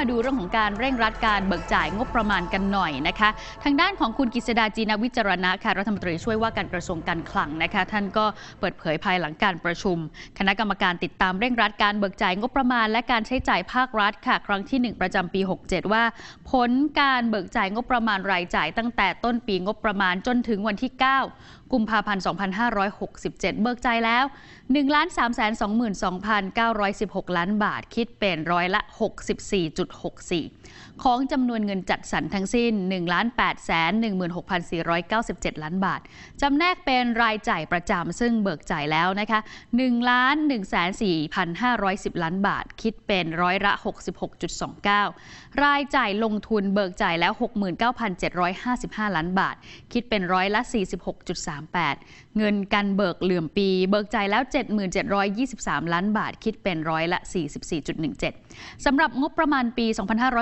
มาดูเรื่องของการเร่งรัดการเบิกจ่ายงบประมาณกันหน่อยนะคะ ทางด้านของคุณกฤษดาจีนวิจารณะค่ะรัฐมนตรีช่วยว่าการกระทรวงการคลังนะคะ ท่านก็เปิดเผยภายหลังการประชุม คณะกรรมการติดตามเร่งรัดการเบิกจ่ายงบประมาณ และการใช้จ่ายภาครัฐค่ะ ครั้งที่ 1 ประจำปี 67 ว่า ผลการเบิกจ่ายงบประมาณรายจ่ายตั้งแต่ต้นปีงบประมาณจนถึงวันที่ 9 กุมภาพันธ์ 2567 เบิกจ่ายแล้ว 1 3 2 2 916 ล้านบาท คิดเป็นร้อยละ 64. 64.64 ของจำนวนเงินจัดสรรทั้งสิ้น 1 8 1 6 4 9 7 ล้านบาท จำแนกเป็นรายจ่ายประจำซึ่งเบิกจ่ายแล้วนะคะ1 1 4 5 1 0 ล้านบาท คิดเป็นร้อยละ 66.29 รายจ่ายลงทุนเบิกจ่ายแล้ว 69,755 ล้านบาท คิดเป็นร้อยละ 46.38 เงินกันเบิกเหลื่อมปี เบิกจ่ายแล้ว 7723 ล้านบาท คิดเป็นร้อยละ 44.17 สำหรับงบประมาณปี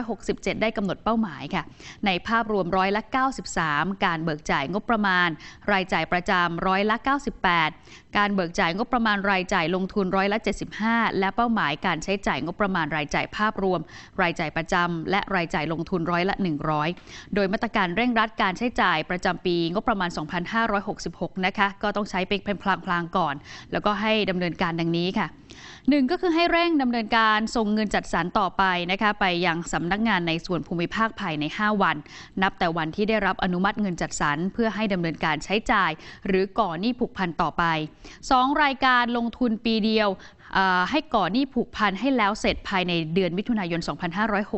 2567 ได้กำหนดเป้าหมายค่ะ ในภาพรวมร้อยละ 93 การเบิกจ่ายงบประมาณ รายจ่ายประจำร้อยละ 98 การเบิกจ่ายงบประมาณรายจ่ายลงทุนร้อยละ 75 และเป้าหมายการใช้จ่ายงบประมาณรายจ่ายภาพรวม รายจ่ายประจำและรายจ่ายลงทุนร้อยละ 100 โดยมาตรการเร่งรัดการใช้จ่ายประจำปีงบประมาณ 2566 นะคะ ก็ต้องใช้เป็นพลางๆก่อน แล้วก็ให้ดำเนินการดังนี้ค่ะ หนึ่งก็คือให้เร่งดำเนินการส่งเงินจัดสรรต่อไปนะคะไปยังสำนักงานในส่วนภูมิภาคภายใน 5 วัน นับแต่วันที่ได้รับอนุมัติเงินจัดสรรเพื่อให้ดำเนินการใช้จ่าย หรือก่อหนี้ผูกพันต่อไป 2 รายการลงทุนปีเดียว ให้ก่อหนี้ผูกพันให้แล้วเสร็จภายในเดือนมิถุนายน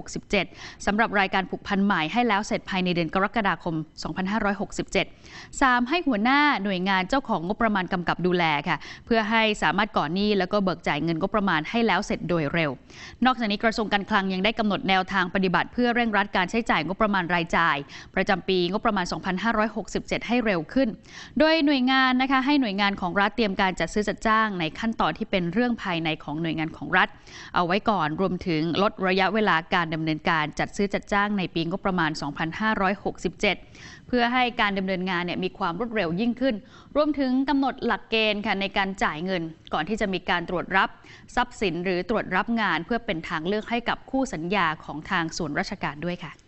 2567สำหรับรายการผูกพันใหม่ให้แล้วเสร็จภายในเดือนกรกฎาคม 2567 3. ให้หัวหน้าหน่วยงานเจ้าของงบประมาณกำกับดูแลค่ะ เพื่อให้สามารถก่อหนี้แล้วก็เบิกจ่ายเงินงบประมาณให้แล้วเสร็จโดยเร็ว นอกจากนี้กระทรวงการคลังยังได้กำหนดแนวทางปฏิบัติ เพื่อเร่งรัดการใช้จ่ายงบประมาณรายจ่าย ประจำปีงบประมาณ 2567 ให้เร็วขึ้น โดยหน่วยงานนะคะให้หน่วยงานของรัฐเตรียมการจัดซื้อจัดจ้างในขั้นตอนที่เป็นเรื่องภายในของหน่วยงานของรัฐ เอาไว้ก่อนรวมถึงลดระยะเวลาการดำเนินการจัดซื้อจัดจ้างในปีงบประมาณ 2567 เพื่อให้การดำเนินงานเนี่ยมีความรวดเร็วยิ่งขึ้น รวมถึงกำหนดหลักเกณฑ์ค่ะในการจ่ายเงิน ก่อนที่จะมีการตรวจรับทรัพย์สิน หรือตรวจรับงานเพื่อเป็นทางเลือกให้กับคู่สัญญาของทางส่วนราชการด้วยค่ะ